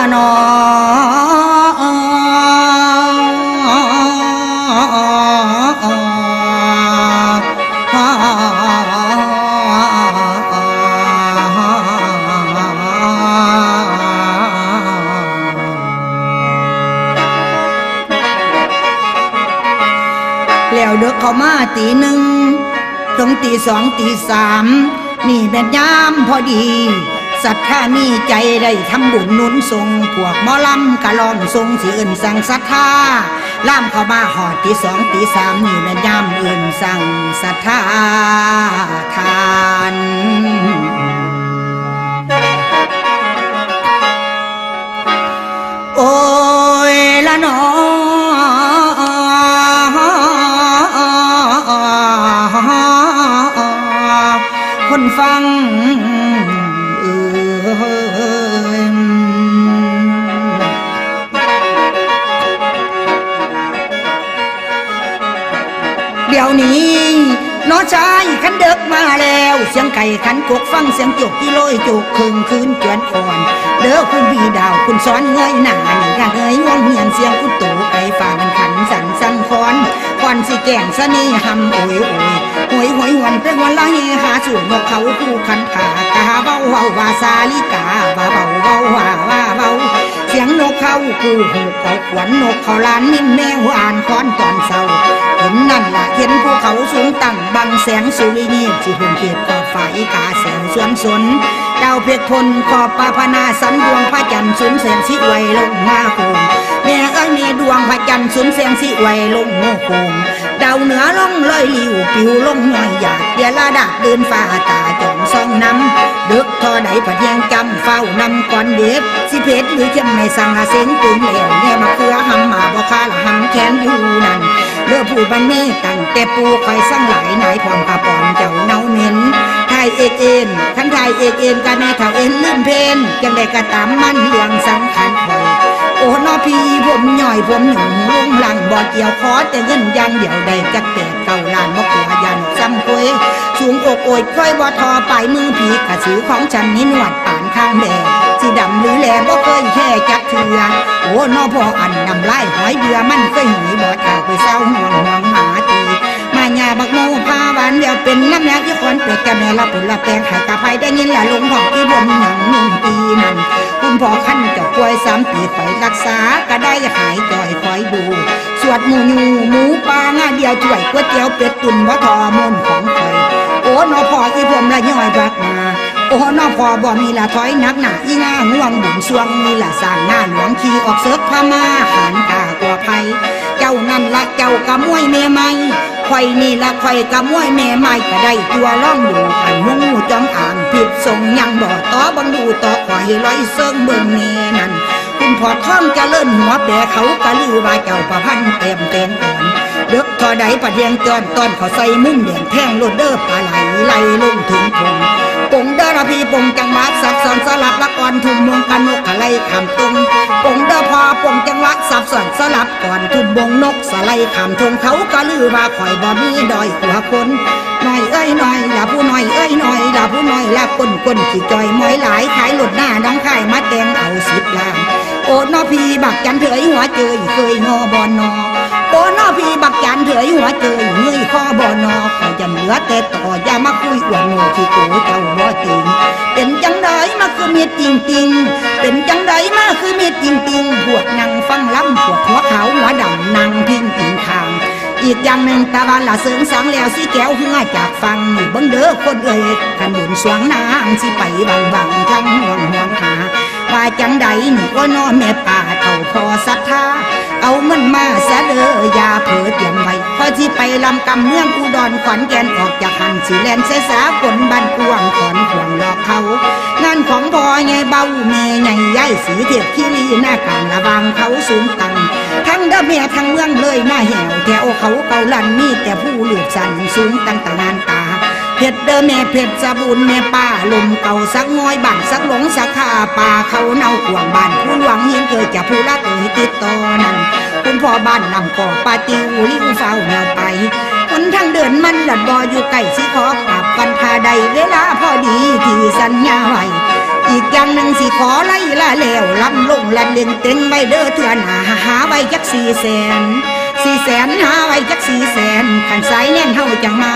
ละนอแล้วเด็กเขามาตีหนึ่งตรงตีสองตีสามนี่แม่นยามพอดี ศรัทธามีใจได้ทำบุญนุนทรงพวกหมอลำกะลองทรงสิเอื่นสั่งศรัทธาล่ามเข้ามาหอดตีสองตีสามนี่แม่นยามอื่นสั่งศรัทธาทานโอ้ยละนอคนฟัง เดี๋ยวนี้น้อชายขันเด็กมาแล้ว เสียงไก่ขันกกฟังเสียงจกกี่โลยจุกคืนคืนจวนก่อนเด้อคุณพี่ดาวคุณซ้อนเงยหน้าหนึ่งกะเงยง่วงเหียนเสียงกุดตู่ไก่ฝ่ามันขันสันสันคอนคอนสิแก่งสนีหำโอยโอยหวยหวยหวนเป็นวันละเฮหาสูตรนกเขาคู่คันขากาเบาเบาวาซาลิกาว่าเบาเบาว่าว่าเบาเสียงนกเขาคู่หูเขาขวัญนกเขาลานนิ่มแมวอ่านคอนตอนเศร้า แสงสุรินีที่หุ่นเขียดขอบฝ่ายกาแสงสวนสนดาวเพชรพลขอบปาพนาสันดวงพระจันทร์สุนแสงสิไวลงมาโคงแม่เอ้ยม่ดวงพระจันทร์สุนแสงสิไวลงโมโคงดาวเหนือล่องลอยลิวปิวลงหน่อยหยาดเดียละดักเดินฟ้าตาจองซองน้ำเดึกทอใดผัดเทียงจำเฝ้านำก่อนเด็บสิเพชรหรือเข้มในสังหาเสียงตึงเหลวเนี่ยมาเคือหำมาบ่คาละหำแขนอยู่นั่น เลือผู้บันนี้ตั้งแต่ปูคอยสั่งหลายนายพรกระปอนเจ้าเนาเหม็นไทยเอกเอ็นขันไทยเอกเอ็นกันแม่เท่าเอ็นลืมเพนจังได้กระตามมันเรื่องสำคัญคอยโอ้นอพี่ผมหน่อยผมหนุ่มลุงหลังบ่อเกี่ยวคอแต่เงินยังเดียวได้จักแปดเก้าลานบ่กลัวยันซ้ำคุยสูงอกโอยค่อยบ่ทอปลายมือผีกระสือของฉันนี่หนวดป่านข้างแดง หรือแหลบ่เคยแค่จักเทือโอ้นอพออันนำลายหอยเบือมันเคยหนีบ่จาไปเศร้าห่วงห่วงหาตี มาญาบักโมพาหวานเดียวเป็นน้ำยาที่คนเปิดกันแม่ละปุ่นละแปลงขายกะไพได้ยินละลงของที่ผมหนังหนึ่งปีนั่นคุณพ่อขั้นจ้าป่วยสามปีคอยรักษาก็ได้หายจ่อยคอยดูสวดหมูยูหมูปลางาเดียวช่วยก๋วยเตี๋ยวเป็ดตุนว่าทอมนของคอยโอ้นอพออีผมละย่อยบักมา พอบ่มีละถอยนักหนาอีง่าง่วงบุญสวงมีละสร้างหน้าหลวงขี่ออกเสิร์ฟพม่าหานกากว่าภัยเจ้านั่นละเจ้ากะมวยแม่ไม่ข่อยนี่ละข่อยกะมวยแม่ไม่ก็ได้ตัวล่องอยู่อันหูจอมอ่างผิดทรงยังบ่ต่อบังดูต่อข่อยร้อยเซิงเบิ่งแน่นั่นคุณพอท่องจะเลิ่นหัวแปรเขากะลือว่าเจ้าประพันเต็มเต็มก่อนเด็กทอใดปะเทียงจอนตอนเขาใส่มุ้งแดงแท่งโลดเด้อปลาไหลไหลลงถึงพงปง ระพีปงจังหวัดสับสนสลับละก่อนทุ่มมงกันนกอะไรคำตรงปงเดอพอปงจังหวัดสับสนสลับก่อนทุ่มบงนกสไลคำทงเขาก็ลือว่าข่อยบ่มีดอยหัวคนหน่อยเอ้ยหน่อยละผู้หน่อยเอ้ยหน่อยละผู้หน่อยละก้นก้นขี้จอยมอยหลายขายหลดหน้าน้องขายมาแตงเอาสิบล้านโอ้นอพีบักจันเถยหัวเจยเคยงอบอนอโอ้นอพีบัก เถยหัวเจยเงยข้อบอนอขอจะเหลือแต่ต่ออย่ามาคุยอวดโง่ที่โกเจ้าบ่จริงเป็นจังไดมาคือเมียจริงจริงเป็นจังไดมาคือเมียจริงจริงๆพวกนางฟังล้ำพวกหัวขาวหัวดำนางพิงพิงทางอีกอย่างหนึ่งตาบานละเสริงสังแล้วสิแก้วหัวจากฟังนี่เบิ่งเด้อคนเอ่ยขันบุญสวงนางสิไปบังบังทั้งห่วงห่วงหาว่าจังใดนี่ก็นอแม่ป่าเต่าพอศรัทธาเอามันมาเสยเด้ออย่าเผลอเตรียมไว พอที่ไปลำกำเมืองอุดรขอนแก่นออกจากหันสีแลนเสสาฝนบันกวงขอนขวงหลอกเขางานของพ่อใหญ่เบาแม่ใหญ่ย่ายสีเทียบขี้ลีหน้าการระวังเขาสูงตังทั้งเด้อเมียทั้งเมืองเลยหน้าแหวแถวเขาเกาลันมีแต่ผู้เหลือสันสูงตั้งแต่งานตา เผ็ดเด้อแม่เผ็ดสะบุญแม่ป้าลมเก่าสักงอยบ้านสักหลงสักขาป่าเขาเน่าขวางบ้านผู้หวังเห็นเกิดจากผู้ละเอ่ยติดต่อนั้นคุณพ่อบ้านนำก่อปาติวลิวเฝ้าแนวไปคนทางเดินมันหลัดบออยู่ไก่สิขอกลับกันพาใดเวลาพอดีที่สัญญาไว้อีกอย่างหนึ่งสิขอไล่ละแล้วลำลงละเล่งเต็งไว้เด้อเถื่อหนาหาไว้จักสี่แสนสี่แสนหาไว้จักสี่แสนขันสายแน่นเฮาจังมา